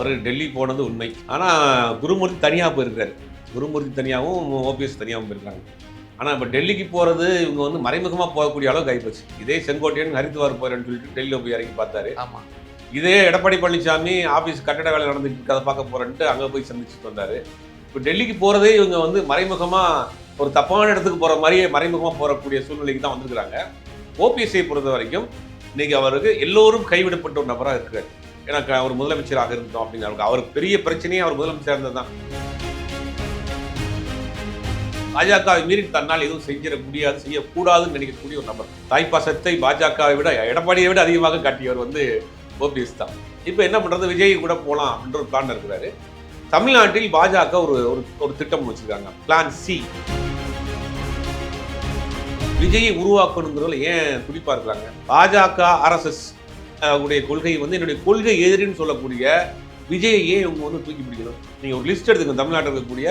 அவர் டெல்லி போனது உண்மை. ஆனால் குருமூர்த்தி தனியாக போயிருக்காரு. குருமூர்த்தி தனியாகவும் ஓபிஎஸ் தனியாகவும் போயிருக்காங்க. ஆனால் இப்போ டெல்லிக்கு போகிறது இவங்க வந்து மறைமுகமாக போகக்கூடிய அளவுக்கு ஆகிப்போச்சு இதே செங்கோட்டையன் ஹரித்வார் போகிறேன்னு சொல்லிட்டு டெல்லியில் போய் இறங்கி பார்த்தாரு. ஆமா. இதே எடப்பாடி பழனிசாமி ஆஃபீஸ் கட்டட வேலை நடந்துட்டு இருக்கு அதை பார்க்க போகிறேன்ட்டு அங்கே போய் சந்திச்சுட்டு வந்தார். இப்போ டெல்லிக்கு போகிறதே இவங்க வந்து மறைமுகமாக ஒரு தப்பான இடத்துக்கு போகிற மாதிரியே மறைமுகமாக போகக்கூடிய சூழ்நிலைக்கு தான் வந்திருக்கிறாங்க. ஓபிஎஸ்ஐ பொறுத்த வரைக்கும் இன்னைக்கு அவருக்கு எல்லோரும் கைவிடப்பட்ட ஒரு நபராக இருக்காரு. எனக்கு அவர் முதலமைச்சராக இருந்தோம் அப்படிங்கிற அவருக்கு பெரிய பிரச்சனையே அவர் முதலமைச்சர் இருந்தது தான் பாஜகவை மீறி தன்னால் எதுவும் செஞ்சிட முடியாது செய்யக்கூடாதுன்னு நினைக்கக்கூடிய ஒரு நபர். தாய்ப்பாசத்தை பாஜகவை விட எடப்பாடியை விட அதிகமாக காட்டியவர் வந்து ஓபிஎஸ் தான். இப்போ என்ன பண்ணுறது விஜய் கூட போகலாம் அப்படின்ற ஒரு பிளான் இருக்கிறாரு. தமிழ்நாட்டில் பாஜக ஒரு ஒரு ஒரு திட்டம் வச்சிருக்காங்க. பிளான் சி விஜயை உருவாக்கணுங்கிறதுல ஏன் துடிப்பா இருக்கிறாங்க? பாஜக ஆர்எஸ்எஸ் உடைய கொள்கை வந்து என்னுடைய கொள்கை எதிரின்னு சொல்லக்கூடிய விஜயையே இவங்க வந்து தூக்கி பிடிக்கணும். நீங்கள் ஒரு லிஸ்ட் எடுத்துக்கணும் தமிழ்நாட்டில் இருக்கக்கூடிய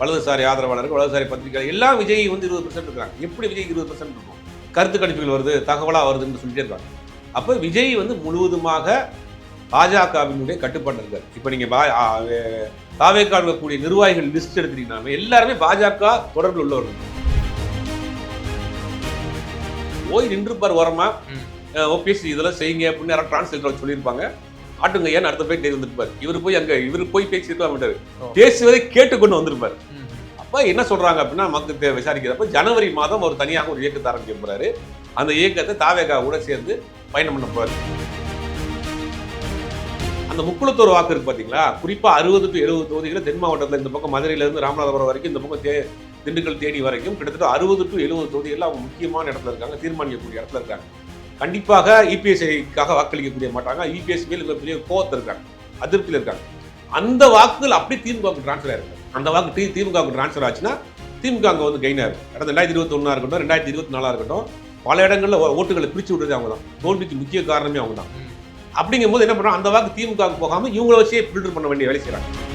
வலதுசாரி ஆதரவாளர்கள் வலதுசாரி பத்திரிகை எல்லாம் விஜய் வந்து இருபது பர்சன்ட் இருக்காங்க எப்படி விஜய் இருபது பர்சன்ட் இருக்கும்? கருத்து கணிப்புகள் வருது தகவலாக வருதுன்னு சொல்லிட்டே இருக்காங்க. அப்போ விஜய் வந்து முழுவதுமாக பாஜகவினுடைய கட்டுப்பாடு இருக்கார். இப்போ நீங்கள் பா தாவேக்கா இருக்கக்கூடிய நிர்வாகிகள் லிஸ்ட் எடுத்துட்டீங்கன்னா எல்லாருமே பாஜக தொடர்பில் உள்ளவர்கள். போய் நின்றுப்பார் ஓரமாக ஓபிஎஸ் இதெல்லாம் செய்யுங்க அப்படின்னு யாராவது டிரான்ஸ்லேட்டர் சொல்லியிருப்பாங்க. ஆட்டுங்க ஏன் அடுத்த போய் இருந்திருப்பார் இவர் போய் அங்க இவர் போய் பேசியிருக்க மாட்டாரு. பேசுவதை கேட்டுக்கொண்டு வந்திருப்பார். அப்ப என்ன சொல்றாங்க அப்படின்னா மக்கள் விசாரிக்கிறப்ப ஜனவரி மாதம் ஒரு தனியாக ஒரு இயக்கத்தை ஆரம்பிக்க அந்த இயக்கத்தை தாவேகா கூட சேர்ந்து பயணம் பண்ண போறாரு. அந்த முக்குளத்தூர் வாக்கு இருக்கு பாத்தீங்களா? குறிப்பா அறுபது டு எழுபது தொகுதிகளை தென் மாவட்டத்தில் இந்த பக்கம் மதுரையில இருந்து ராமநாதபுரம் வரைக்கும் இந்த பக்கம் தே திண்டுக்கல் தேனி வரைக்கும் கிட்டத்தட்ட அறுபது டு எழுபது தொகுதிகளில் அவங்க முக்கியமான இடத்துல இருக்காங்க தீர்மானிக்கக்கூடிய இடத்துல இருக்காங்க. கண்டிப்பாக இபிஎஸ்ஐக்காக வாக்களிக்கக்கூடிய மாட்டாங்க. இபிஎஸ் மேல் மிகப்பெரிய கோவத்தில் இருக்காங்க. அதிருப்தியில் இருக்காங்க. அந்த வாக்குகள் அப்படியே திமுகவுக்கு டிரான்ஸ்ஃபர் ஆயிருக்கு. அந்த வாக்கு தி திமுகவுக்கு டிரான்ஸ்ஃபர் ஆச்சுன்னா திமுக அங்கே வந்து கெயினாக இருக்கும் கடந்த ரெண்டாயிரத்தி இருபத்தி ஒன்றா இருக்கட்டும் ரெண்டாயிரத்தி இருபத்தி நாலாக இருக்கட்டும் பல இடங்களில் ஓட்டுகளை பிரிச்சு விடுறது அவங்க தான். தோல்விக்கு முக்கிய காரணமே அவங்க தான். அப்படிங்கும்போது என்ன பண்ணுறோம் அந்த வாக்கு திமுகவுக்கு போகாமல் இவங்கள வச்சே ஃபில்டர் பண்ண வேண்டிய வேலை செய்கிறாங்க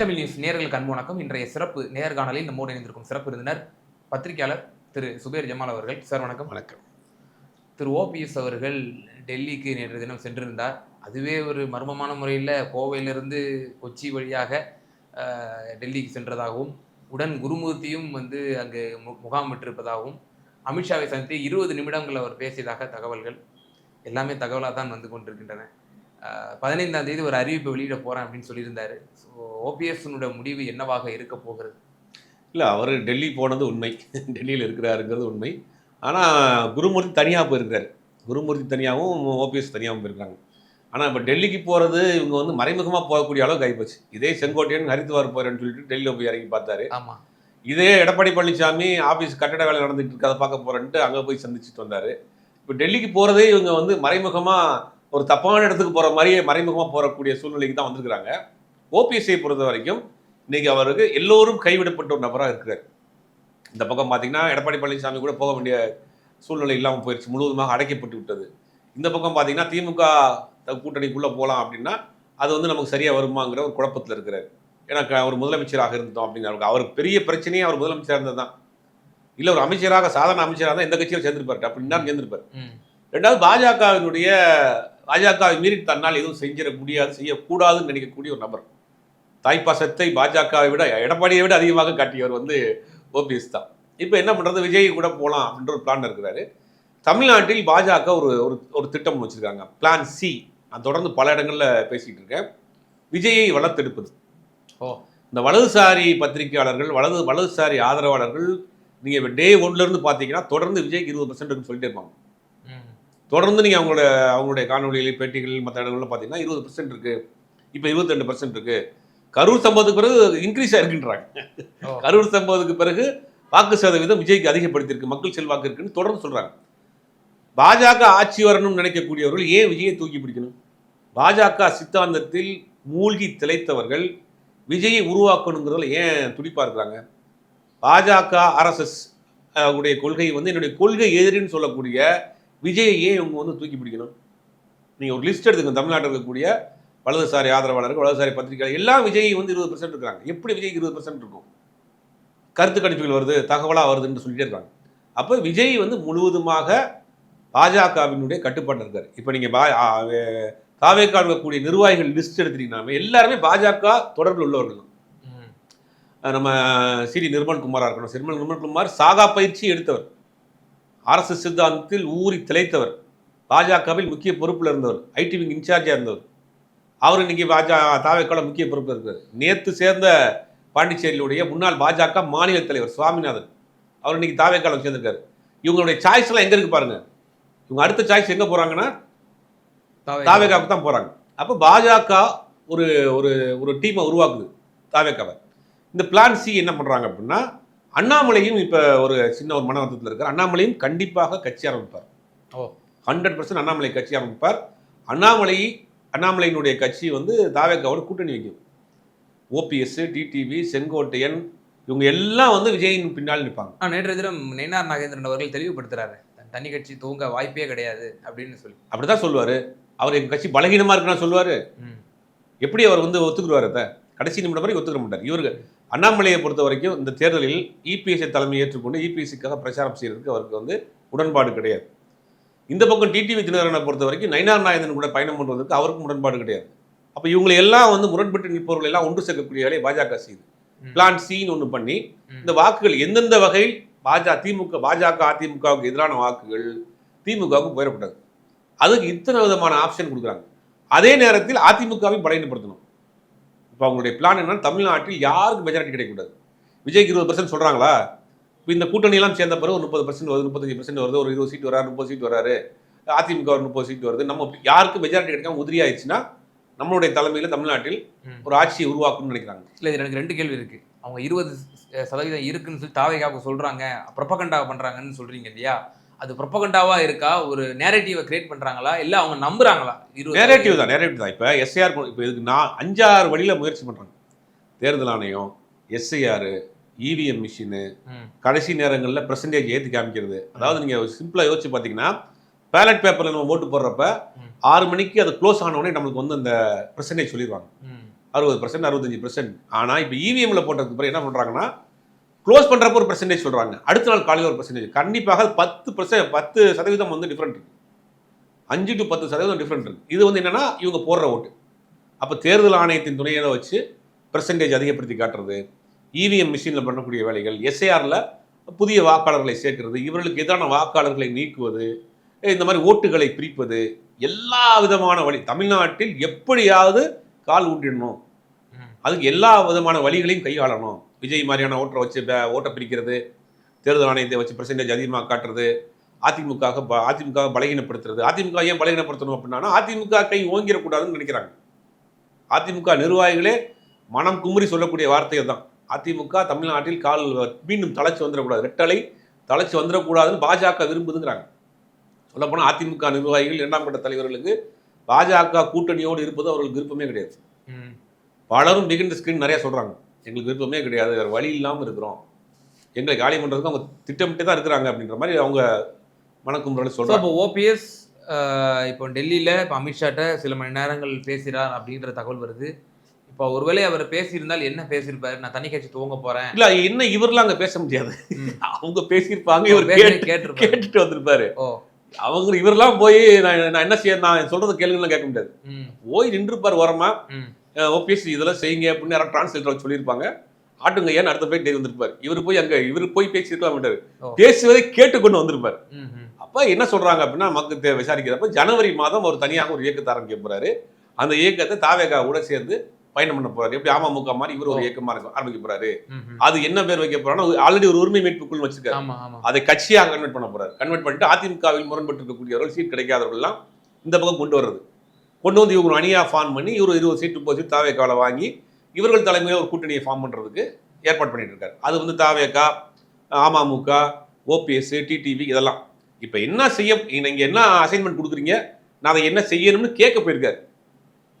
தமிழ் நியூஸ் நேர்களுக்கு அன்பு வணக்கம். இன்றைய சிறப்பு நேர்காணலில் நம்மோடு இணைந்திருக்கும் சிறப்பு விருந்தினர் பத்திரிகையாளர் திரு சுபேர் ஜமால் அவர்கள். சார் வணக்கம். வணக்கம். திரு ஓபிஎஸ் அவர்கள் டெல்லிக்கு நேற்று தினம் சென்றிருந்தார். அதுவே ஒரு மர்மமான முறையில் கோவையிலிருந்து கொச்சி வழியாக டெல்லிக்கு சென்றதாகவும் உடன் குருமூர்த்தியும் வந்து அங்கு மு முகாமிட்டிருப்பதாகவும் அமித்ஷாவை சந்தித்து இருபது நிமிடங்கள் அவர் பேசியதாக தகவல்கள். எல்லாமே தகவலாக தான் வந்து கொண்டிருக்கின்றன. பதினைந்தாம் தேதி ஒரு அறிவிப்பை வெளியிட போகிறேன் அப்படின்னு சொல்லியிருந்தாரு. ஸோ ஓபிஎஸ்னுடைய முடிவு என்னவாக இருக்க போகிறது? இல்லை அவர் டெல்லி போனது உண்மை. டெல்லியில் இருக்கிறாருங்கிறது உண்மை. ஆனால் குருமூர்த்தி தனியாக போயிருக்காரு குருமூர்த்தி தனியாகவும் ஓபிஎஸ் தனியாகவும் போயிருக்காங்க. ஆனால் இப்போ டெல்லிக்கு போகிறது இவங்க வந்து மறைமுகமாக போகக்கூடிய அளவுக்கு ஆகிப்போச்சு இதே செங்கோட்டையன் ஹரித்வார் போகிறேன்னு சொல்லிட்டு டெல்லியில் போய் இறங்கி பார்த்தாரு. ஆமாம் இதே எடப்பாடி பழனிசாமி ஆஃபீஸ் கட்டட வேலை நடந்துட்டு இருக்கு அதை பார்க்க போகிறேன்ட்டு அங்கே போய் சந்திச்சுட்டு வந்தார். இப்போ டெல்லிக்கு போகிறதே இவங்க வந்து மறைமுகமாக ஒரு தப்பான இடத்துக்கு போகிற மாதிரியே மறைமுகமாக போகக்கூடிய சூழ்நிலைக்கு தான் வந்திருக்கிறாங்க. ஓபிஎஸ்ஐ பொறுத்த வரைக்கும் இன்னைக்கு அவருக்கு எல்லோரும் கைவிடப்பட்ட ஒரு நபராக இருக்கிறார். இந்த பக்கம் பார்த்தீங்கன்னா எடப்பாடி பழனிசாமி கூட போக வேண்டிய சூழ்நிலை இல்லாமல் போயிடுச்சு முழுவதுமாக அடைக்கப்பட்டு விட்டது. இந்த பக்கம் பார்த்தீங்கன்னா திமுக கூட்டணிக்குள்ளே போகலாம் அப்படின்னா அது வந்து நமக்கு சரியாக வருமாங்கிற ஒரு குழப்பத்தில் இருக்கிறார். எனக்கு அவர் முதலமைச்சராக இருந்தோம் அப்படிங்கிற அவருக்கு பெரிய பிரச்சனையே அவர் முதலமைச்சராக இருந்தது தான் இல்லை ஒரு அமைச்சராக சாதாரண அமைச்சராக தான் எந்த கட்சியில் சேர்ந்திருப்பார். அப்படின்னா சேர்ந்திருப்பார். ரெண்டாவது பாஜகவினுடைய பாஜகவை மீறி தன்னால் எதுவும் செஞ்சிட முடியாது செய்யக்கூடாதுன்னு நினைக்கக்கூடிய ஒரு நபர். தாய்ப்பாசத்தை பாஜகவை விட எடப்பாடியை விட அதிகமாக காட்டியவர் வந்து ஓபிஎஸ் தான். இப்போ என்ன பண்ணுறது விஜய் கூட போகலாம் அப்படின்ற ஒரு பிளான் இருக்கிறாரு. தமிழ்நாட்டில் பாஜக ஒரு ஒரு ஒரு திட்டம் வச்சுருக்காங்க. பிளான் சி நான் தொடர்ந்து பல இடங்களில் பேசிகிட்டு இருக்கேன். விஜயை வளர்த்தெடுப்பது. ஓ. இந்த வலதுசாரி பத்திரிகையாளர்கள் வலது வலதுசாரி ஆதரவாளர்கள் நீங்கள் டே ஒன்லேருந்து பார்த்தீங்கன்னா தொடர்ந்து விஜய்க்கு இருபது பர்சன்ட் சொல்லிட்டே இருப்பாங்க. தொடர்ந்து நீங்கள் அவங்களோட அவங்களுடைய காணொலிகள் பேட்டிகள் மற்ற இடங்கள்ல பார்த்தீங்கன்னா இருபது பர்சன்ட் இருக்கு. இப்போ இருபத்தி பர்சன்ட் இருக்கு. கரூர் சம்பவத்துக்கு பிறகு இன்க்ரீஸ் ஆயிருக்குன்றாங்க. ஓ. கரூர் சம்பவத்துக்கு பிறகு வாக்கு சதவீதம் விஜய்க்கு அதிகப்படுத்தியிருக்கு. மக்கள் செல்வாக்கு இருக்குன்னு தொடர்ந்து சொல்றாங்க. பாஜக ஆட்சி வரணும்னு நினைக்கக்கூடியவர்கள் ஏன் விஜயை தூக்கி பிடிக்கணும்? பாஜக சித்தாந்தத்தில் மூழ்கி திளைத்தவர்கள் விஜயை உருவாக்கணுங்கிறதுல ஏன் துடிப்பா இருக்கிறாங்க? பாஜக ஆர்எஸ்எஸ் உடைய கொள்கை வந்து என்னுடைய கொள்கை எதிரின்னு சொல்லக்கூடிய விஜயை ஏன் இவங்க வந்து தூக்கி பிடிக்கணும். நீங்கள் ஒரு லிஸ்ட் எடுத்துங்க தமிழ்நாட்டில் இருக்கக்கூடிய வலதுசாரி ஆதரவாளர்கள் வலதுசாரி பத்திரிகை எல்லாம் விஜய் வந்து இருபது பர்சன்ட் இருக்காங்க எப்படி விஜய்க்கு இருபது பர்சன்ட் இருக்கும்? கருத்து கணிப்புகள் வருது தகவலாக வருதுன்னு சொல்லிட்டே இருக்காங்க. அப்போ விஜய் வந்து முழுவதுமாக பாஜகவினுடைய கட்டுப்பாட்டில் இருக்கார். இப்போ நீங்கள் பா தாவேக்கா இருக்கக்கூடிய நிர்வாகிகள் லிஸ்ட் எடுத்துட்டீங்கன்னா எல்லாருமே பாஜக தொடர்பில் உள்ளவர்கள் நம்ம சிடி நிர்மல்குமாரா இருக்கணும். சிறுமல் நிர்மல்குமார் சாகா பயிற்சி எடுத்தவர். ஆர்எஸ்எஸ் சித்தாந்தத்தில் ஊறி திளைத்தவர். பாஜகவில் முக்கிய பொறுப்பில் இருந்தவர். ஐடி விங் இன்சார்ஜாக இருந்தவர். அவர் இன்னைக்கு பாஜக தாவேக்கால முக்கிய பொறுப்பில் இருக்கார். நேற்று சேர்ந்த பாண்டிச்சேரியிலுடைய முன்னாள் பாஜக மாநில தலைவர் சுவாமிநாதன். அவர் இன்னைக்கு தாவேக்கால சேர்ந்திருக்காரு. இவங்களுடைய சாய்ஸ் எல்லாம் எங்க இருக்கு பாருங்க. இவங்க அடுத்த சாய்ஸ் எங்க போறாங்கன்னா தாவே- தாவேக்காவுக்கு தான் போறாங்க. அப்போ பாஜக ஒரு ஒரு ஒரு டீமை உருவாக்குது தாவேக்காவை. இந்த பிளான் சி என்ன பண்றாங்க அப்படின்னா அண்ணாமலையும் இப்போ ஒரு சின்ன ஒரு மன வருத்தத்தில் இருக்கார். அண்ணாமலையும் கண்டிப்பாக கட்சி ஆரம்பிப்பார். ஓ. ஹண்ட்ரட் பர்சன்ட் அண்ணாமலை கட்சி ஆரம்பிப்பார். அண்ணாமலை அண்ணாமலையினுடைய கட்சி வந்து தாவேக்காவோட கூட்டணி வைக்கும். ஓபிஎஸ் டிடிவி செங்கோட்டையன் இவங்க எல்லாம் வந்து விஜயின் பின்னால் நிற்பாங்க. ஆ, நேற்றைய தினம் நயினார் நாகேந்திரன் அவர்கள் தெளிவுபடுத்துறாரு. தன் கட்சி துவங்க வாய்ப்பே கிடையாது அப்படின்னு சொல்லி. அப்படிதான் சொல்லுவாரு. அவர் எங்க கட்சி பலகீனமா இருக்குன்னு சொல்லுவாரு. எப்படி அவர் வந்து ஒத்துக்குருவார் அதை? கடைசி நிமிடம் வரைக்கும் ஒத்துக்க மாட்டார். இவருக்கு அண்ணாமலையை பொறுத்த வரைக்கும் இந்த தேர்தலில் இபிஎஸ்ஐ தலைமை ஏற்றுக்கொண்டு இபிஎஸ்சிக்காக பிரச்சாரம் செய்யறதுக்கு அவருக்கு வந்து உடன்பாடு கிடையாது. இந்த பக்கம் டிடிவி தினகரனை பொறுத்த வரைக்கும் நயினார் நாயந்தன் கூட பயணம் பண்ணுவதற்கு அவருக்கும் உடன்பாடு கிடையாது. அப்போ இவங்களை எல்லாம் வந்து முரண்பட்டு நிற்பவர்கள் எல்லாம் ஒன்று சேர்க்கக்கூடிய வேலையை பாஜக செய்யுது. பிளான் சின்னு ஒன்று பண்ணி. இந்த வாக்குகள் எந்தெந்த வகையில் பாஜக திமுக பாஜக அதிமுகவுக்கு எதிரான வாக்குகள் திமுகவுக்கு போயிடக்கூடாது அதுக்கு இத்தனை விதமான ஆப்ஷன் கொடுக்குறாங்க. அதே நேரத்தில் அதிமுகவையும் பலகீனப்படுத்தணும் இப்போ அவங்களுடைய பிளான் என்னன்னா தமிழ்நாட்டில் யாருக்கு மெஜாரிட்டி கிடைக்கக்கூடாது? விஜய்க்கு இருபது பர்சன்ட் சொல்கிறாங்களா இப்போ இந்த கூட்டணியெல்லாம் சேர்ந்த பிறகு ஒரு முப்பது பர்சன்ட் வருது முப்பத்தஞ்சு பர்சன்ட் வருது ஒரு இருபது சீட் வராரு முப்பது சீட் வராரு. அதிமுக ஒரு முப்பது சீட் வருது. நம்ம யாருக்கு மெஜாரிட்டி கிடைக்காம உதிரி ஆயிடுச்சுன்னா நம்மளுடைய தலைமையில் தமிழ்நாட்டில். ஒரு ஆட்சியை உருவாக்கணும்னு நினைக்கிறாங்க. இல்ல இது எனக்கு ரெண்டு கேள்வி இருக்கு. அவங்க இருபது சதவீதம் இருக்குன்னு சொல்லி தாவைக்காக சொல்றாங்க ப்ரொப்பகண்டா பண்றாங்கன்னு சொல்றீங்க இல்லையா? அது ப்ரொப்பகண்டாவா இருக்கா? ஒரு நேரேட்டிவை கிரியேட் பண்றாங்களா? இல்ல அவங்க நம்புறாங்களா? நேரேட்டிவ் தான் நேரேட்டிவ் தான். இப்போ எஸ்ஐஆர் இப்போ இதுக்கு நான் அஞ்சாறு வழியில் முயற்சி பண்ணுறாங்க தேர்தல் ஆணையம் எஸ்ஐஆர் இவிஎம் மிஷினு. கடைசி நேரங்களில் பெர்சன்டேஜ் ஏற்றி காமிக்கிறது. அதாவது நீங்கள் சிம்பிளாக யோசிச்சு பார்த்தீங்கன்னா பேலட் பேப்பரில் நம்ம ஓட்டு போடுறப்ப. ஆறு மணிக்கு அது க்ளோஸ் ஆன உடனே நம்மளுக்கு வந்து அந்த பெர்சன்டேஜ் சொல்லிடுவாங்க. அறுபது பர்சன்ட் அறுபத்தஞ்சு பர்சன்ட் ஆனால் இப்போ இவிஎம்ல போட்டதுக்கு பிறகு என்ன பண்ணுறாங்கன்னா க்ளோஸ் பண்ணுறப்ப ஒரு பர்சன்டேஜ் சொல்கிறாங்க அடுத்த நாள் காலையில் ஒரு பர்சன்டேஜ் கண்டிப்பாக பத்து பர்சன்ட் பத்து சதவீதம் வந்து டிஃப்ரெண்ட் இருக்கு. அஞ்சு டு பத்து சதவீதம் டிஃப்ரெண்ட் இருக்கு. இது வந்து என்னன்னா இவங்க போடுற ஓட்டு அப்போ தேர்தல் ஆணையத்தின் துணையை வச்சு பெர்சன்டேஜ் அதிகப்படுத்தி காட்டுறது இவிஎம் மிஷினில் பண்ணக்கூடிய வேலைகள் எஸ்ஏஆரில் புதிய வாக்காளர்களை சேர்க்கிறது இவர்களுக்கு எதிரான வாக்காளர்களை நீக்குவது இந்த மாதிரி ஓட்டுகளை பிரிப்பது எல்லா விதமான வழி தமிழ்நாட்டில் எப்படியாவது கால் ஊட்டிடணும். அதுக்கு எல்லா விதமான வழிகளையும் கையாளணும். விஜய் மாதிரியான ஓட்டரை வச்சு ஓட்டை பிரிக்கிறது தேர்தல் ஆணையத்தை வச்சு பெர்சன்டேஜ் அதிகமாக காட்டுறது அதிமுக அதிமுக பலகீனப்படுத்துறது. அதிமுக ஏன் பலகீனப்படுத்தணும் அப்படின்னா அதிமுக கை ஓங்கிடக்கூடாதுன்னு நினைக்கிறாங்க. அதிமுக நிர்வாகிகளே மனம் குமுறி சொல்லக்கூடிய வார்த்தைகள் தான். அதிமுக தமிழ்நாட்டில் கால் மீண்டும் தலைச்சு வந்துடக்கூடாது. ரெட்டலை தலைச்சு வந்துடக்கூடாதுன்னு பாஜக விரும்புதுங்கிறாங்க. சொல்லப்போனால் அதிமுக நிர்வாகிகள் இரண்டாம் கட்ட தலைவர்களுக்கு பாஜக கூட்டணியோடு இருப்பது அவர்களுக்கு விருப்பமே கிடையாது. பலரும் பிகின் ஸ்கிரீன் நிறைய சொல்றாங்க. எங்களுக்கு விருப்பமே கிடையாது வேறு வழி இல்லாமல் இருக்கிறோம். எங்களை காலி பண்ணுறதுக்கு அவங்க திட்டமிட்டு தான் இருக்கிறாங்க அப்படின்ற மாதிரி அவங்க மனக்குமுறலை ஸோ சொல்றாங்க. இப்போ ஓபிஎஸ் இப்போ டெல்லியில் இப்போ அமித்ஷாட்ட சில மணி நேரங்கள் பேசுகிறார் அப்படின்ற தகவல் வருது. இப்போ ஒருவேளை அவர் பேசியிருந்தால் என்ன பேசியிருப்பாரு? நான் தனி கட்சி துவங்க போறேன். இல்ல என்ன இவரெல்லாம் அங்க பேச முடியாது. அவங்க பேசியிருப்பாங்க இவர் கேட்டு கேட்டுட்டு வந்திருப்பாரு. ஓ. அவங்க இவரெல்லாம் போய் நான் நான் என்ன செய்ய நான் சொல்றது கேளுங்கலாம் கேட்க முடியாது. போய் நின்றுப்பார் ஓரமா. ஓபிஎஸ் இதெல்லாம் செய்யுங்க அப்படின்னு யாராவது டிரான்ஸ்லேட்டர் சொல்லியிருப்பாங்க. ஆட்டுங்க ஏன்னு அடுத்த போய் வந்திருப்பார். இவர் போய் அங்க இவர் போய் பேசியிருக்கலாம் மாட்டாரு. பேசுவதை கேட்டுக்கொண்டு வந்திருப்பார். அப்ப என்ன சொல்றாங்க அப்படின்னா மக்கள் விசாரிக்கிறப்ப ஜனவரி மாதம் அவர் தனியாக ஒரு இயக்கத்தை ஆரம்பிக்க போறாரு. அந்த இயக்கத்தை தாவேகா கூட சேர்ந்து பயணம் பண்ண போறாரு. எப்படி அமமுக மாதிரி இவர் ஒரு. இயக்கமா ஆரம்பிக்க போறாரு. அது என்ன பேர் வைக்க போறாருன்னா ஆல்ரெடி ஒரு உரிமை மீட்பு குழு வச்சிருக்காரு அதை கட்சியாக கன்வெர்ட் பண்ண போறாரு. கன்வெர்ட் பண்ணிட்டு அதிமுகவில் முரண்பட்டு இருக்கக்கூடியவர்கள் சீட் கிடைக்காதவர்கள்லாம் இந்த பக்கம் கொண்டு வர்றது. கொண்டு வந்து இவங்க ஒரு அணியா ஃபார்ம் பண்ணி இவர் இருபது சீட்டு முப்பது சீட் தாவேக்காவில் வாங்கி இவர்கள் தலைமையில் ஒரு கூட்டணியை ஃபார்ம் பண்றதுக்கு ஏற்பாடு பண்ணிட்டு இருக்காரு அது வந்து தாவேக்கா அமமுக ஓபிஎஸ் டிடிவி இதெல்லாம். இப்போ என்ன செய்ய நீங்க என்ன அசைன்மெண்ட் கொடுக்குறீங்க? நான் அதை என்ன செய்யணும்னு கேட்க போயிருக்காரு.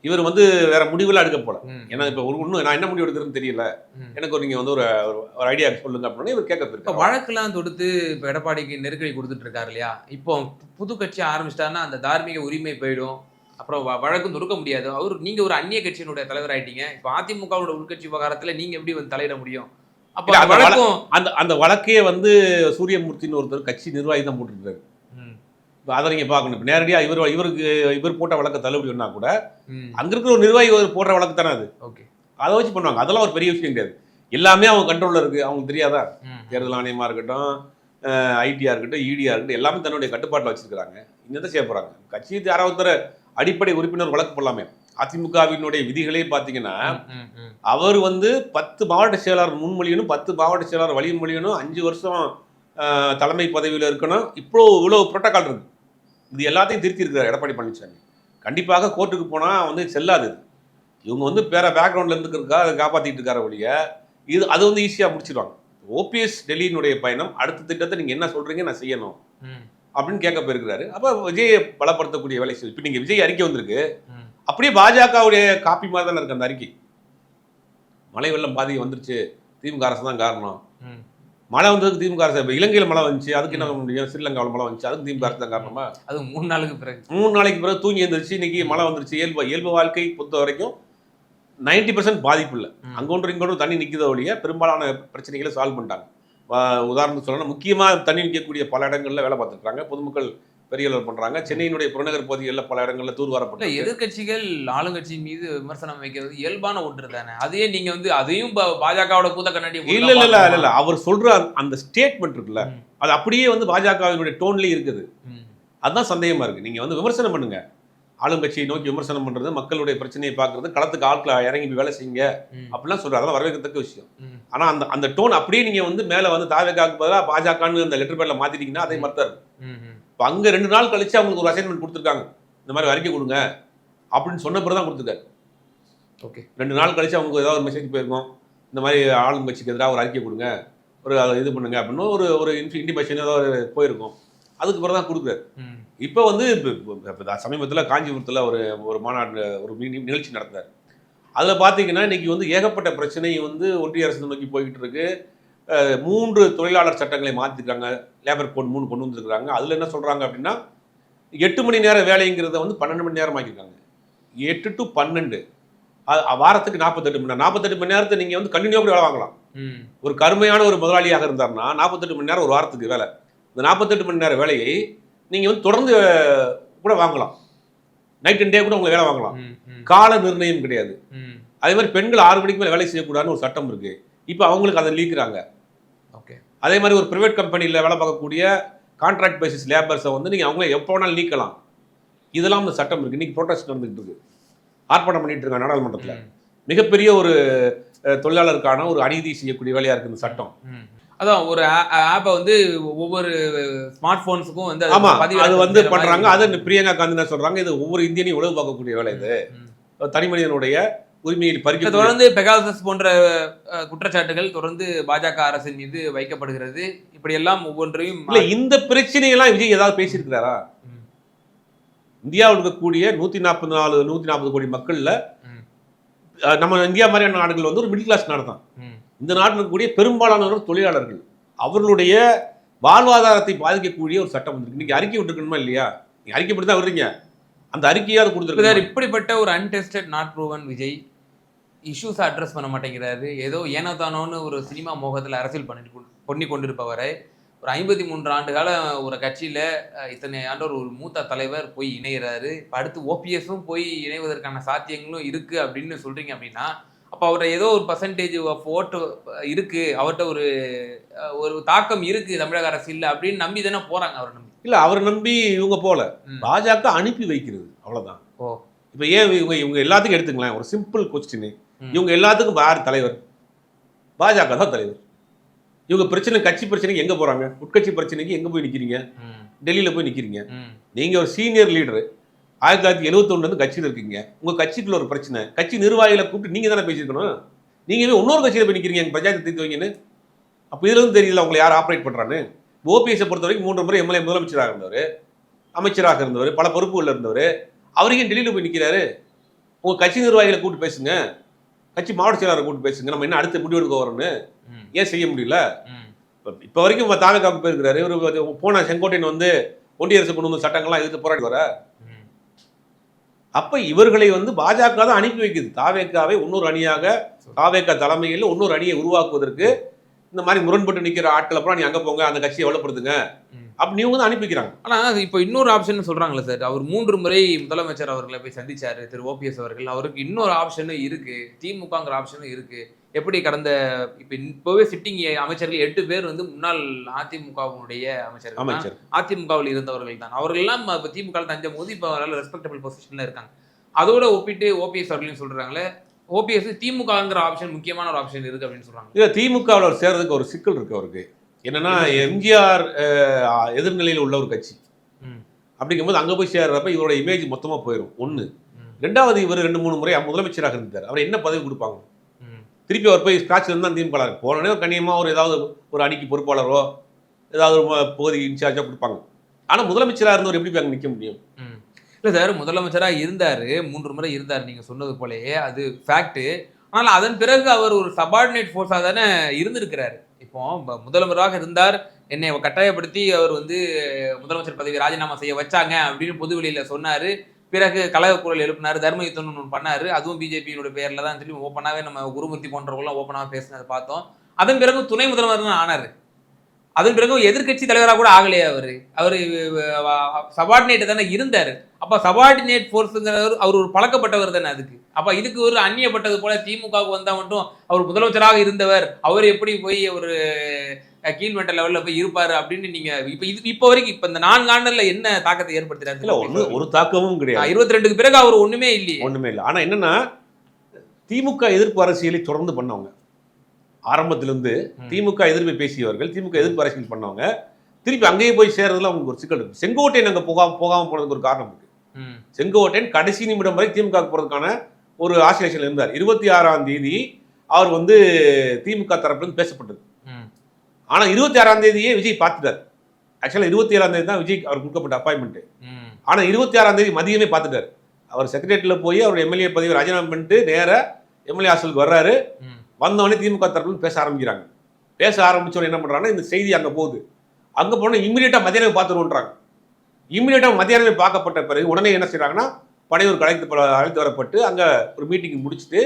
இவர் வந்து வேற முடிவுலாம் எடுக்க போல. ஏன்னா இப்போ ஒரு ஒன்றும் நான் என்ன முடிவு எடுக்கிறதுன்னு தெரியல. எனக்கு ஒரு நீங்க வந்து ஒரு ஒரு- ஐடியா சொல்லுங்க அப்படின்னா இவர் கேட்க இப்போ போயிருக்காரு. வழக்கெல்லாம் தொடுத்து இப்போ எடப்பாடிக்கு நெருக்கடி கொடுத்துட்டு இருக்காரு இல்லையா? இப்போ புது கட்சி ஆரம்பிச்சிட்டாருன்னா அந்த தார்மீக உரிமை போயிடும். அப்புறம் வ- வழக்கும் தொடுக்க முடியாது. அவர் நீங்க ஒரு அந்நிய கட்சியினுடைய தலைவர் ஆயிட்டீங்க இப்போ அதிமுகவோட உள்கட்சி விவகாரத்துல நீங்க எப்படி வந்து தலையிட முடியும்? அப்ப அந்த அந்த வழக்கம் அந்த அந்த வழக்கே வந்து சூரியமூர்த்தின்னு ஒருத்தர் கட்சி நிர்வாகி தான் போட்டுருக்காரு இப்போ அதை நீங்க பார்க்கணும். இப்போ நேரடியாக இவர் இவருக்கு இவர் போட்ட வழக்க தள்ளுபடி பண்ணா கூட அங்க இருக்கிற ஒரு நிர்வாகி ஒரு போடுற வழக்கு தானே அது. ஓகே. அதை வச்சு பண்ணுவாங்க. அதெல்லாம் ஒரு பெரிய விஷயம் கிடையாது. எல்லாமே அவங்க கண்ட்ரோல்ல இருக்கு. அவங்களுக்கு தெரியாதா? தேர்தல் ஆணையமா இருக்கட்டும் ஐடியா இருக்கட்டும் இடியா இருக்கட்டும் எல்லாமே தன்னுடைய கட்டுப்பாட்டில் வச்சிருக்காங்க இன்னும் செய்ய போறாங்க. கட்சி யாராவது ஒருத்தர் அடிப்படை உறுப்பினர் வழக்கு போடலாமே. அதிமுகவினுடைய விதிகளே பார்த்தீங்கன்னா அவர் வந்து பத்து மாவட்ட செயலாளர் முன்மொழியணும் பத்து மாவட்ட செயலாளர் வழிமொழியணும் அஞ்சு வருஷம் தலைமை பதவியில் இருக்கணும். இப்போ இவ்வளோ புரோட்டோகால் இருக்கு. இது எல்லாத்தையும் திருத்தி இருக்கிறார் எடப்பாடி பழனிசாமி கண்டிப்பாக கோர்ட்டுக்கு போனால் வந்து செல்லாது. இவங்க வந்து வேற பேக்ரவுண்டில் இருந்துக்கிறதுக்காக அதை காப்பாற்றிட்டு இருக்கார ஒழிய இது அது வந்து ஈஸியாக முடிச்சிடுவாங்க ஓபிஎஸ் டெல்லியினுடைய பயணம் அடுத்த திட்டத்தை நீங்கள் என்ன சொல்கிறீங்க நான் செய்யணும். அப்படின்னு கேட்க போயிருக்கிறாரு. அப்போ விஜயை பலப்படுத்தக்கூடிய வேலை செய்யும் இப்போ நீங்கள் விஜய் அறிக்கை வந்திருக்கு. அப்படியே பாஜகவுடைய காப்பி மாதிரி தானே இருக்கு அந்த அறிக்கை. மழை வெள்ளம் பாதிக்கு வந்துருச்சு. திமுக அரசு தான் காரணம். மழை வந்ததுக்கு திமுக அரசு இலங்கையில் மழை வந்துச்சு. அதுக்கு என்ன பண்ண முடியும்? ஸ்ரீலங்காவில் மழை வந்துச்சு. அதுக்கு திமுக அரசு தான் காரணமா? அது மூணு நாளுக்கு பிறகு. மூணு நாளைக்கு பிறகு தூங்கி எழுந்திருச்சு இன்னைக்கு மழை வந்துருச்சு. இயல்பு இயல்பு வாழ்க்கை பொறுத்த வரைக்கும் நைன்டி பர்சன்ட் பாதிப்பு இல்லை. அங்கொன்று இங்கொன்று தண்ணி நிற்கிறத ஒழிய பெரும்பாலான பிரச்சனைகளை சால்வ் பண்ணிட்டாங்க. உதாரணத்துக்கு சொல்லணும் முக்கியமாக தண்ணி நிற்கக்கூடிய பல இடங்களில் வேலை பார்த்துருக்காங்க பொதுமக்கள் பெரிய அளவில் பண்ணுறாங்க சென்னையினுடைய புறநகர் பகுதிகளில் பல இடங்களில் தூர்வாரப்பட்டு எதிர்க்கட்சிகள் ஆளுங்கட்சியின் மீது விமர்சனம் வைக்கிறது இயல்பான ஒன்று தானே. அதையே நீங்க வந்து அதையும் பாஜகவோட பூத கண்ணாடி இல்ல இல்ல இல்ல இல்ல. அவர் சொல்ற அந்த- ஸ்டேட்மெண்ட் இருக்குல்ல. அது அப்படியே வந்து பாஜகவினுடைய டோன்லயே இருக்குது. அதுதான் சந்தேகமா இருக்கு. நீங்க வந்து விமர்சனம் பண்ணுங்க. ஆளுங்கட்சியை நோக்கி விமர்சனம் பண்றது மக்களுடைய பிரச்சனையை பார்க்கறது களத்துக்கு ஆட்களை இறங்கி போய் வேலை செய்யுங்க அப்படிலாம் சொல்றாரு. அதெல்லாம் வரவேற்கத்தக்க விஷயம். ம். ஆனா அந்த அந்த டோன் அப்படியே நீங்க வந்து மேல வந்து தாவேக்காக்கு பதிலாக பாஜகன்னு அந்த லெட்டர் பேர்ல மாத்திட்டீங்கன்னா அதே மாதிரி தான் இருக்கும். ம், ம். இப்போ அங்க ரெண்டு நாள் கழிச்சு அவங்களுக்கு ஒரு அசைன்மெண்ட் கொடுத்துருக்காங்க. இந்த மாதிரி அறிக்கை கொடுங்க அப்படின்னு சொன்ன பிறகு தான் கொடுத்துருக்காரு. ஓகே. ரெண்டு நாள் கழிச்சு அவங்க ஏதாவது ஒரு மெசேஜ் போயிருக்கோம். இந்த மாதிரி ஆளுங்கட்சிக்கு எதிராக ஒரு அறிக்கை கொடுங்க. ஒரு அதை இது பண்ணுங்க அப்படின்னு ஒரு ஒரு இன்டிமேஷன் ஏதோ ஒரு போயிருக்கும். அதுக்கு பிறகு தான் கொடுக்குறாரு. இப்போ வந்து சமீபத்தில் காஞ்சிபுரத்தில் ஒரு ஒரு மாநாடு ஒரு நிகழ்ச்சி நடத்துறாரு. அதில் பார்த்தீங்கன்னா இன்னைக்கு வந்து ஏகப்பட்ட பிரச்சனை வந்து ஒன்றிய அரசு நோக்கி போய்கிட்டு இருக்கு. மூன்று தொழிலாளர் சட்டங்களை மாற்றிருக்காங்க லேபர் கோட் மூணு கொண்டு வந்திருக்காங்க அதில் என்ன சொல்கிறாங்க அப்படின்னா எட்டு மணி நேர வேலைங்கிறத வந்து பன்னெண்டு மணி நேரம் ஆக்கியிருக்காங்க. எட்டு டு பன்னெண்டு. வாரத்துக்கு நாற்பத்தெட்டு மணி நேரம். நாற்பத்தெட்டு மணி நேரத்தை நீங்கள் வந்து கண்டினியூ கூட வேலை வாங்கலாம். ஒரு கருமையான ஒரு முதலாளியாக இருந்தார்னா நாற்பத்தெட்டு மணி நேரம் ஒரு வாரத்துக்கு வேலை. இந்த நாற்பத்தெட்டு மணி நேரம் வேலையை நீங்கள் வந்து தொடர்ந்து கூட வாங்கலாம். நைட் அண்ட் டே கூட உங்களை வேலை வாங்கலாம். கால நிர்ணயம் கிடையாது. அதே மாதிரி பெண்கள் ஆறு மணிக்கு மேலே வேலை செய்யக்கூடாதுன்னு ஒரு சட்டம் இருக்கு. இப்போ அவங்களுக்கு அதை லீக்குறாங்க ஓகே. அதே மாதிரி ஒரு ப்ரைவேட் கம்பெனியில் வேலை பார்க்கக்கூடிய கான்ட்ராக்ட் பேசிஸ் லேபர்ஸை வந்து நீங்கள் அவங்கள எப்போ வேணாலும் நீக்கலாம். இதெல்லாம் அந்த சட்டம் இருக்கு. இன்னைக்கு ப்ரொட்டஸ்ட் நடந்துகிட்டு இருக்கு. ஆர்ப்பாட்டம் பண்ணிட்டு இருக்காங்க நாடாளுமன்றத்தில். மிகப்பெரிய ஒரு தொழிலாளருக்கான ஒரு அநீதி செய்யக்கூடிய வேலையா இருக்கு இந்த சட்டம். அதான் ஒரு ஆப்பை வந்து ஒவ்வொரு ஸ்மார்ட் போன்ஸுக்கும் வந்து ஆமா அது வந்து பண்றாங்க. அது பிரியங்கா காந்தி சொல்றாங்க இது ஒவ்வொரு இந்தியனையும் உழவு பார்க்கக்கூடிய வேலை இது. தனி மனிதனுடைய உரிமையை பறிக்க தொடர்ந்து பெகாசஸ் போன்ற குற்றச்சாட்டுகள் தொடர்ந்து பாஜக அரசின் மீது வைக்கப்படுகிறது இப்படி எல்லாம் ஒவ்வொன்றையும் இல்ல இந்த பிரச்சனையெல்லாம் விஜய் ஏதாவது பேசியிருக்கிறாரா. இந்தியாவில் இருக்கக்கூடிய நூத்தி நாற்பது நாலு நூத்தி நாற்பது கோடி மக்கள்ல நம்ம இந்தியா மாதிரியான நாடுகள் வந்து ஒரு மிடில் கிளாஸ் நாடு தான். இந்த நாட்டில் இருக்கக்கூடிய பெரும்பாலானவர்கள் தொழிலாளர்கள் அவர்களுடைய வாழ்வாதாரத்தை பாதிக்கக்கூடிய ஒரு சட்டம் வந்துருக்கு. நீங்கள் அறிக்கை விட்டுருக்கணுமா இல்லையா? நீங்கள் அறிக்கை படி தான் வர்றீங்க அந்த அறிக்கையாவது இப்ப கொடுத்துருக்கு இப்படிப்பட்ட ஒரு untested not proven Vijay issues address பண்ண மாட்டேங்கிறாரு. ஏதோ ஏனோ தானோன்னு ஒரு சினிமா மோகத்தில் அரசியல் பண்ணிட்டு கொண்டு- பண்ணி கொண்டிருப்பவரை. ஒரு ஐம்பத்தி மூன்று ஆண்டு கால ஒரு கட்சியில் இத்தனை ஆண்டோர் ஒரு மூத்த தலைவர் போய் இணைகிறாரு இப்போ அடுத்து ஓபிஎஸும் போய் இணைவதற்கான சாத்தியங்களும் இருக்குது அப்படின்னு சொல்கிறீங்க அப்படின்னா அப்ப அவரை ஏதோ ஒரு பர்சன்டேஜ் ஆஃப் ஓட்டு இருக்கு. அவர்கிட்ட ஒரு ஒரு தாக்கம் இருக்கு தமிழக அரசியல் அப்படின்னு நம்பி தானே போறாங்க அவரை நம்பி. இல்ல அவரை நம்பி இவங்க போல. ம். பாஜக அனுப்பி வைக்கிறது அவ்வளவுதான். ஓ. இப்ப ஏன் இவங்க இவங்க எல்லாத்துக்கும் எடுத்துங்களேன் ஒரு சிம்பிள் கொஸ்டின். இவங்க எல்லாத்துக்கும் யார் தலைவர்? பாஜக தான் தலைவர். இவங்க பிரச்சனை கட்சி பிரச்சனைக்கு எங்க போறாங்க? உட்கட்சி பிரச்சனைக்கு எங்க போய் நிக்கிறீங்க? ம், டெல்லியில போய் நிக்கிறீங்க. ம், நீங்க ஒரு சீனியர் லீடர் ஆயிரத்தி தொள்ளாயிரத்தி எழுபத்தொன்னு இருந்து கட்சியில் இருக்கீங்க. உங்க கட்சிக்குள்ள ஒரு பிரச்சனை. கட்சி நிர்வாகிகளை கூப்பிட்டு நீங்க தானே பேசியிருக்கணும் நீங்க போய் இன்னொரு கட்சியில போய் நிக்கிறீங்க? எங்க பஞ்சாயத்து தீர்த்து வைங்கன்னு. அப்ப இதுல இருந்து தெரியல உங்களை யார் ஆப்ரேட் பண்றான்னு. ஓபிஎஸை பொறுத்த வரைக்கும் மூன்று முறை எம்எல்ஏ முதலமைச்சராக இருந்தவர் அமைச்சராக இருந்தவர் பல பொறுப்புகள் இருந்தவர். ஏன் டெல்லியில போய் நிக்கிறாரு? உங்க கட்சி நிர்வாகிகளை கூப்பிட்டு பேசுங்க. கட்சி மாவட்ட செயலாளரை கூப்பிட்டு பேசுங்க. நம்ம என்ன அடுத்த முடிவு எடுக்க வரோம்னு ஏன் செய்ய முடியல. இப்ப வரைக்கும் தாவேக்காவுக்கு போயிருக்கிறாரு. இவரு போன செங்கோட்டையன் வந்து ஒன்றிய அரசு கொண்டு வந்த சட்டங்கள்லாம் எதிர்த்து போராடி வர. அப்ப இவர்களை வந்து பாஜக தான் அனுப்பி வைக்குது. தாவேக்காவை இன்னொரு அணியாக தாவேக்கா தலைமையில் இன்னொரு அணியை உருவாக்குவதற்கு இந்த மாதிரி முரண்பட்டு நிக்கிற ஆட்களை அப்புறம் நீ அங்க போங்க அந்த கட்சியை எவ்வளவுப்படுத்துங்க ம். அப்படி இவங்க தான் அனுப்பி வைக்கிறாங்க ஆனா இப்போ இன்னொரு ஆப்ஷன் சொல்றாங்களே சார் அவர் மூன்று முறை முதலமைச்சர் அவர்களை போய் சந்திச்சாரு. திரு ஓபிஎஸ் அவர்கள். அவருக்கு இன்னொரு ஆப்ஷனும் இருக்கு. திமுகங்கிற ஆப்ஷனும் இருக்கு. எப்படி கடந்த இப்ப இப்பவே சிட்டிங் அமைச்சர்கள் எட்டு பேர் வந்து முன்னாள் அதிமுகவினுடைய அமைச்சர்கள் தான். அமைச்சர் அதிமுகவில் இருந்தவர்கள் தான். அவர்கள் எல்லாம் இப்போ திமுக தஞ்சம் போது இப்போ அவரால் ரெஸ்பெக்டபிள் பொசிஷன்ல இருக்காங்க. அதோட ஒப்பிட்டு ஓபிஎஸ் அவர்களையும் சொல்றாங்களே ஓபிஎஸ் திமுகங்கிற ஆப்ஷன் முக்கியமான ஒரு ஆப்ஷன் இருக்கு அப்படின்னு சொல்றாங்க. இல்ல திமுகவில் சேர்றதுக்கு ஒரு சிக்கல் இருக்கு அவருக்கு. என்னன்னா எம்ஜிஆர் எதிர்நிலையில் உள்ள ஒரு கட்சி. அப்படிங்கும்போது அங்க போய் சேர்றப்ப இவரோட இமேஜ் மொத்தமா போயிடும் ம், ரெண்டாவது இவர் ரெண்டு மூணு முறை முதலமைச்சராக இருந்தார். அவர் என்ன பதவி கொடுப்பாங்க? திருப்பி அவர் போய் ஸ்கிராட்ச் இருந்தால் திமுக போனோடனே ஒரு கண்ணியமாக ஒரு ஏதாவது ஒரு அணிக்கு பொறுப்பாளரோ ஏதாவது ஒரு பகுதி இன்சார்ஜாக கொடுப்பாங்க. ஆனால் முதலமைச்சராக இருந்தவர் எப்படி போய் நிற்க முடியும்? இல்லை சார் முதலமைச்சராக இருந்தார். மூன்று முறை இருந்தார் நீங்கள் சொன்னது போலயே. அது ஃபேக்ட்டு ஆனால் அதன் பிறகு அவர் ஒரு சபார்டினேட் ஃபோர்ஸாக தானே இருந்திருக்கிறாரு. இப்போ முதல்வராக இருந்தார். என்னை கட்டாயப்படுத்தி அவர் வந்து முதலமைச்சர் பதவி ராஜினாமா செய்ய வச்சாங்க அப்படின்னு பொதுவெளியில் சொன்னார். பிறகு கழக குரல் தர்ம யுத்தம்னு ஒன்று பண்ணார். அதுவும் பிஜேபியோட பேரில் தான் திரும்பி ஓப்பனாகவே நம்ம குருமூர்த்தி போன்றவங்களாம் ஓப்பனாக பேசினதை பார்த்தோம். அதன் பிறகு துணை முதல்வர் தான் அதன் பிறகு எதிர்க்கட்சி தலைவராக கூட ஆகலையே அவர். அவர் சபார்டினேட் தானே இருந்தார். அப்போ சபார்டினேட் ஃபோர்ஸுங்கிறவர் அவர் ஒரு பழக்கப்பட்டவர் தானே அதுக்கு. அப்போ இதுக்கு ஒரு அந்நியப்பட்டது போல திமுகவுக்கு வந்தால் மட்டும் அவர் முதலமைச்சராக இருந்தவர். அவர் எப்படி போய் ஒரு கீழ்மட்ட லெவல்ல போய் இருப்பாரு அப்படின்னு நீங்க இப்ப இது இப்ப வரைக்கும் இப்ப இந்த நான்கு ஆண்டுல என்ன தாக்கத்தை இல்ல ஏற்படுத்துறாரு ஒண்ணு ஒரு தாக்கமும் கிடையாது. இருபத்தி ரெண்டுக்கு பிறகு அவர் ஒண்ணுமே இல்லையே. ஒண்ணுமே இல்லை. ஆனா என்னன்னா திமுக எதிர்ப்பு அரசியலை தொடர்ந்து பண்ணவங்க. ஆரம்பத்திலிருந்து. திமுக எதிர்ப்பை பேசியவர்கள் திமுக எதிர்ப்பு அரசியல் பண்ணவங்க திருப்பி அங்கேயே போய் சேர்றதுல அவங்களுக்கு ஒரு சிக்கல் இருக்கு. செங்கோட்டையன் அங்க போகாம போகாம போனதுக்கு ஒரு காரணம் இருக்கு. செங்கோட்டையன் கடைசி நிமிடம் வரை திமுக போறதுக்கான ஒரு ஆசிலேஷன் இருந்தார். இருபத்தி ஆறாம் தேதி அவர் வந்து திமுக தரப்புல இருந்து பேசப்பட்டது. ம், ஆனா இருபத்தி ஆறாம் தேதியே விஜய் பார்த்துட்டார். ஆக்சுவலா இருபத்தி ஏழாம் தேதி தான் விஜய் அவர் கொடுக்கப்பட்ட அப்பாயின்மெண்ட் ம், ஆனா இருபத்தி ஆறாம் தேதி மதியமே பார்த்துட்டார். அவர் செக்ரட்டரியில போய் அவர் எம்எல்ஏ பதவி ராஜினாமா பண்ணிட்டு நேரா எம்எல்ஏ ஹாஸ்டலுக்கு வர்றாரு. வந்தவொடனே திமுக தரப்புல இருந்து பேச ஆரம்பிக்கிறாங்க. பேச ஆரம்பிச்சோடனே என்ன பண்றாங்கன்னா இந்த செய்தி அங்க போகுது. அங்க போனா இம்மிடியட்டா மதியானம் பார்த்துருவோன்றாங்க. இம்மிடியட்டா மதியானமே பார்க்கப்பட்ட பிறகு உடனே என்ன செய்றாங்கன்னா பனையூர் அழைத்து அழைத்து வரப்பட்டு அங்க ஒரு மீட்டிங் முடிச்சுட்டு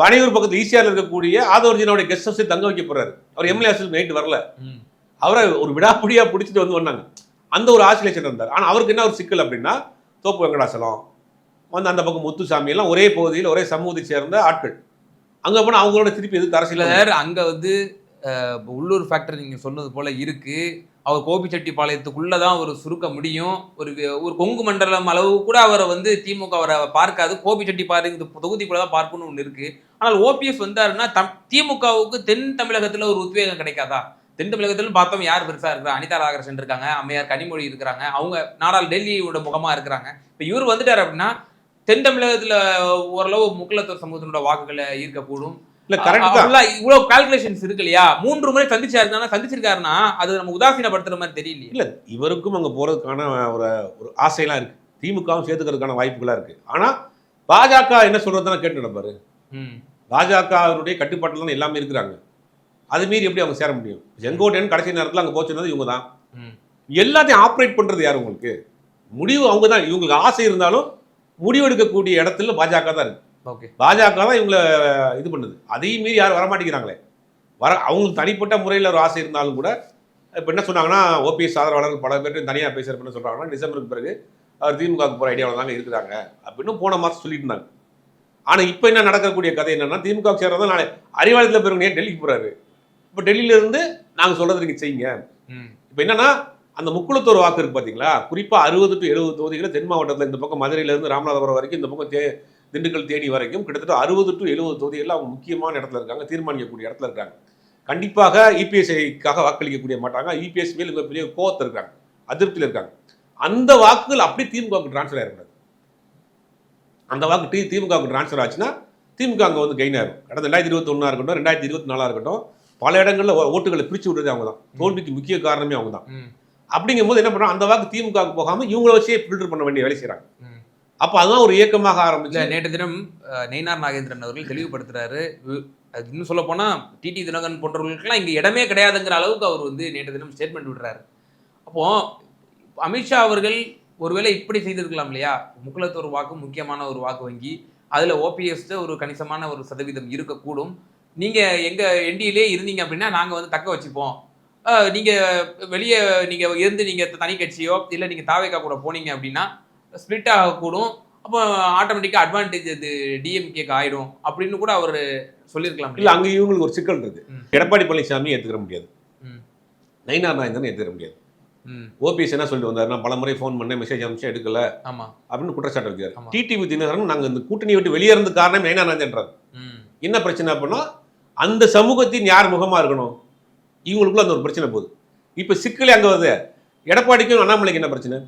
பனையூர் பக்கத்துல ஈசிஆர்ல இருக்கக்கூடிய ஆதவர்ஜினோட கெஸ்ட் ஹவுஸை தங்க வைக்க போறாரு. அவர் எம்எல்ஏ ஹாஸ்டல் நைட்டு வரல. அவரை ஒரு விடாப்பிடியா பிடிச்சிட்டு வந்து வந்தாங்க. அந்த ஒரு ஆசிலேஷன் இருந்தார். ஆனா அவருக்கு என்ன ஒரு சிக்கல் அப்படின்னா தோப்பு வெங்கடாசலம் வந்து அந்த பக்கம் முத்துசாமி எல்லாம் ஒரே பகுதியில் ஒரே சமூகத்தை சேர்ந்த ஆட்கள். அங்க போனா அவங்களோட திருப்பி எதுக்கு அரசியல் சார் அங்க வந்து உள்ளூர் ஃபேக்டர் நீங்க சொன்னது போல இருக்கு. அவர் கோபிச்செட்டிப்பாளையத்துக்குள்ளே தான் அவர் சுருக்க முடியும். ஒரு ஒரு கொங்கு மண்டலம் அளவு கூட அவரை வந்து திமுக அவரை பார்க்காது. கோபிச்செட்டிப்பாளையம் தொகுதிக்குள்ளே தான் பார்க்கணும்னு ஒன்று இருக்குது ஆனால் ஓபிஎஸ் வந்தாருன்னா தம் திமுகவுக்கு தென் தமிழகத்தில் ஒரு உத்வேகம் கிடைக்காதா? தென் தமிழகத்தில் பார்த்தோம் யார் பெருசாக இருக்கிறா அனிதா ராகரசன் இருக்காங்க அம்மையார் கனிமொழி இருக்கிறாங்க அவங்க நாடாள் டெல்லியோட முகமாக இருக்கிறாங்க. இப்போ இவர் வந்துட்டார் அப்படின்னா தென் தமிழகத்தில் ஓரளவு முக்குலத்தூர் சமூகத்தினோட வாக்குகளை ஈர்க்கக்கூடும். இல்ல கரெக்ட் தான். இவ்வளவு கால்குலேஷன்ஸ் இருக்கு இல்லையா மூன்று முறை சந்திச்சாருன்னா சந்திச்சிருக்காருன்னா அது நம்ம உதாசீனப்படுத்துற மாதிரி தெரியலையே. இல்ல இவருக்கும் அங்க போறதுக்கான ஒரு ஒரு ஆசையெல்லாம் இருக்கு. திமுகவும் சேர்த்துக்கிறதுக்கான வாய்ப்புகளா இருக்கு. ஆனா பாஜக என்ன சொல்றதுன்னு கேட்டு நடப்பாரு பாஜகவுடைய கட்டுப்பாட்டில் தான் எல்லாமே இருக்கிறாங்க. அது மீறி எப்படி அவங்க சேர முடியும்? செங்கோட்டையன் கடைசி நேரத்தில் அங்கே போச்சுனது இவங்க தான். எல்லாத்தையும் ஆப்ரேட் பண்றது யார் உங்களுக்கு? முடிவு அவங்க தான். இவங்களுக்கு ஆசை இருந்தாலும் முடிவெடுக்கக்கூடிய இடத்துல பாஜக தான் இருக்கு. பாஜக தான் இவங்களை இது பண்ணுது. அதையும் மீறி யாரும் வரமாட்டேங்கிறாங்களே. வர அவங்களுக்கு தனிப்பட்ட முறையில் ஒரு ஆசை இருந்தாலும் கூட இப்போ என்ன சொன்னாங்கன்னா ஓபிஎஸ் ஆதரவாளர்கள் பல பேர் தனியாக பேசுகிறப்ப என்ன சொல்கிறாங்கன்னா டிசம்பருக்கு பிறகு அவர் திமுகவுக்கு போகிற ஐடியாவில் தாங்க இருக்கிறாங்க. அப்படின்னு போன மாதம் சொல்லிட்டு இருந்தாங்க. ஆனால் இப்போ என்ன நடக்கக்கூடிய கதை என்னன்னா திமுக சேர்றதா நாளை அறிவாலயத்தில் பிறகு ஏன் டெல்லிக்கு போகிறாரு இப்போ டெல்லியிலேருந்து நாங்கள் சொல்கிறது நீங்கள் செய்யுங்க. இப்போ என்னன்னா அந்த முக்குளத்தூர் வாக்கு இருக்கு பார்த்தீங்களா குறிப்பாக அறுபது டு எழுபது தொகுதிகளை தென் மாவட்டத்தில் இந்த பக்கம் மதுரையிலேருந்து ராமநாதபுரம் வரைக்கும் இந்த பக்கம் தே திண்டுக்கல் தேனி வரைக்கும் கிட்டத்தட்ட அறுபது டு எழுபது தொகுதிகளில் அவங்க முக்கியமான இடத்துல இருக்காங்க தீர்மானிக்கக்கூடிய இடத்துல இருக்காங்க. கண்டிப்பாக இபிஎஸ்ஐக்காக வாக்களிக்கக்கூடிய மாட்டாங்க. இபிஎஸ் மேல் மிகப்பெரிய கோவத்தில் இருக்காங்க அதிருப்தியில் இருக்காங்க. அந்த வாக்குகள் அப்படி திமுகவுக்கு டிரான்ஸ்ஃபர் ஆகிடக்கூடாது அந்த வாக்கு டி திமுகவுக்கு டிரான்ஸ்ஃபர் ஆச்சுன்னா திமுக அங்கே வந்து கெயின் ஆகும் கடந்த ரெண்டாயிரத்தி இருபத்தி ஒன்றா இருக்கட்டும் ரெண்டாயிரத்தி இருபத்தி நாலாக இருக்கட்டும் பல இடங்களில் ஓட்டுகளை பிரித்து விடுறது அவங்க தான். தோல்விக்கு முக்கிய காரணமே அவங்க தான். ம், அப்படிங்கும்போது என்ன பண்ணுறோம் அந்த வாக்கு திமுகவுக்கு போகாம இவங்கள வச்சே ஃபில்டர் பண்ண வேண்டிய வேலை செய்றாங்க. ம். அப்போ அதுதான் ஒரு இயக்கமாக ஆரம்பிச்சு. நேற்று தினம் நெய்னார் நாகேந்திரன் அவர்கள் தெளிவுபடுத்துறாரு. அது இன்னும் சொல்ல போனால் டிடி தினகரன் போன்றவர்களுக்கெல்லாம் இங்கே இடமே கிடையாதுங்கிற அளவுக்கு அவர் வந்து நேற்று தினம் ஸ்டேட்மெண்ட் விடுறாரு. அப்போ அமித்ஷா அவர்கள் ஒருவேளை இப்படி செய்திருக்கலாம் இல்லையா? முக்குலத்தோர் வாக்கு முக்கியமான ஒரு வாக்கு வங்கி அதில் ஓபிஎஸ் ஒரு கணிசமான ஒரு சதவீதம் இருக்கக்கூடும். நீங்கள் எங்கள் என்டியிலே இருந்தீங்க அப்படின்னா நாங்கள் வந்து தக்க வச்சுப்போம். நீங்கள் வெளியே நீங்கள் இருந்து நீங்கள் தனி கட்சியோ இல்லை நீங்கள் தாவேக்கா கூட போனீங்க அப்படின்னா ஸ்பிளிட் ஆகக்கூடும் அப்போ ஆட்டோமேட்டிக்கா அட்வான்டேஜ் அது டிஎம்கேக்கு ஆயிடும் அப்படின்னு கூட அவர் சொல்லியிருக்கலாம் இல்ல அங்க இவங்களுக்கு ஒரு சிக்கல் இருக்கு. எடப்பாடி பழனிசாமி ஏத்துக்கிற முடியாது. நயினார் நாயந்தன் ஏத்துக்கிற முடியாது. ஓபிஎஸ் என்ன சொல்லிட்டு வந்தாரு? நான் பல முறை ஃபோன் பண்ணேன் மெசேஜ் அனுப்பிச்சு எடுக்கல ஆமா. அப்படின்னு குற்றச்சாட்டு வைக்கிறார். டிடிவி தினகரன் நாங்க இந்த கூட்டணியை விட்டு வெளியேறது காரணம் நயினார் நாயந்தன்றார் என்ன பிரச்சனை அப்படின்னா அந்த சமூகத்தின் யார் முகமா இருக்கணும்? இவங்களுக்குள்ள அந்த ஒரு பிரச்சனை போகுது. இப்ப சிக்கலே அங்க வருது. எடப்பாடிக்கும் அண்ணாமலைக்கு என்ன பிரச்சனை?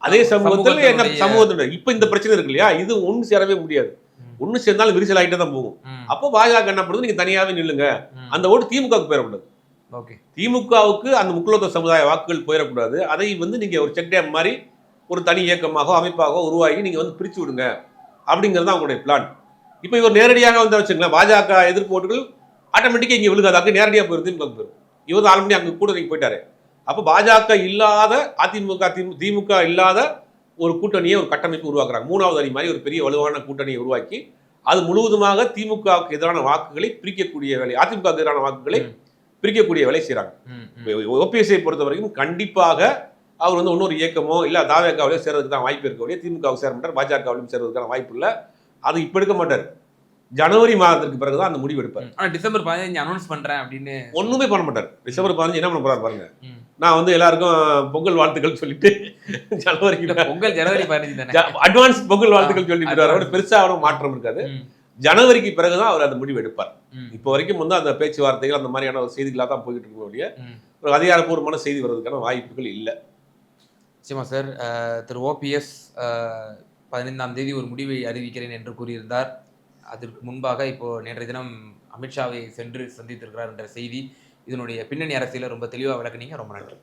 அதே சமூகத்தில் என்ன சமூகத்தினுடைய- இப்ப இந்த பிரச்சனை இருக்கு இல்லையா? இது ஒண்ணு சேரவே முடியாது. ஒண்ணு சேர்ந்தாலும் விரிசல் ஆகிட்டே தான் போகும். அப்போ பாஜக என்ன பண்ணுது? நீங்க தனியாவே நில்லுங்க. அந்த ஓட்டு திமுகவுக்கு போயிடக்கூடாது. ஓகே. திமுகவுக்கு அந்த முக்குலத்த சமுதாய வாக்குகள் போயிடக்கூடாது. அதை வந்து நீங்க ஒரு செக் டேம் மாதிரி ஒரு தனி இயக்கமாக அமைப்பாக உருவாகி நீங்க வந்து பிரிச்சு விடுங்க. அப்படிங்கிறது தான் அவங்களுடைய பிளான் இப்போ இவர் நேரடியாக வந்து வச்சுங்களேன் பாஜக எதிர்ப்பு ஓட்டுகள் ஆட்டோமேட்டிக்காக இங்கே விழுகாதாக்கு நேரடியாக போயிடும் திமுக போயிடும் இவர் ஆல்ரெடி அங்கே கூட்டணி போயிட்டாரு. அப்போ பாஜக இல்லாத அதிமுக திமு- திமுக இல்லாத ஒரு கூட்டணியை ஒரு கட்டமைப்பு உருவாக்குறாங்க. மூணாவது அணி மாதிரி ஒரு பெரிய வலுவான கூட்டணியை உருவாக்கி அது முழுவதுமாக திமுகவுக்கு எதிரான வாக்குகளை பிரிக்கக்கூடிய வேலை அதிமுகவுக்கு எதிரான வாக்குகளை. பிரிக்கக்கூடிய வேலை செய்கிறாங்க ஓபிஎஸ்ஐ பொறுத்த வரைக்கும் கண்டிப்பாக அவர் வந்து இன்னொரு இயக்கமோ இல்லை தாவேக்காவிலையோ சேர்றதுக்கு தான் வாய்ப்பு இருக்க முடியும் திமுகவுக்கு சேர மாட்டார் பாஜகவிலும் சேர்றதுக்கான வாய்ப்பு இல்லை. அது இப்போ எடுக்க மாட்டார். ஜனவரி மாதத்திற்கு பிறகு தான் அந்த முடிவு எடுப்பார். ம். ஆனா டிசம்பர் பதினஞ்சு அனௌன்ஸ் பண்றேன் அப்படின்னு ஒண்ணுமே பண்ண மாட்டார். டிசம்பர் பதினஞ்சு என்ன பண்ண போறாரு பாருங்க. நான் வந்து எல்லாருக்கும் பொங்கல் வாழ்த்துக்கள் சொல்லிட்டு ஜனவரிக்கு பொங்கல் ஜனவரி பதினஞ்சு தானே. அட்வான்ஸ் பொங்கல் வாழ்த்துக்கள் சொல்லிட்டு. அவரோட பெருசா அவரும் மாற்றம் இருக்காது. ஜனவரிக்கு பிறகுதான் அவர் அந்த முடிவு எடுப்பார். இப்போ வரைக்கும் வந்து அந்த பேச்சுவார்த்தைகள் அந்த மாதிரியான ஒரு செய்திகளாக தான் போய்கிட்டு இருக்க ஒழிய. ஒரு அதிகாரப்பூர்வமான செய்தி வர்றதுக்கான வாய்ப்புகள் இல்லை. நிச்சயமா சார் திரு ஓபிஎஸ் பதினைந்தாம் தேதி ஒரு முடிவை அறிவிக்கிறேன் என்று கூறியிருந்தார். அதற்கு முன்பாக இப்போ நேற்றைய தினம் அமித்ஷாவை சென்று சந்தித்திருக்கிறார் என்ற செய்தி இதனுடைய பின்னணி அரசியலை ரொம்ப தெளிவாக விளக்குனீங்க. ரொம்ப நன்றி.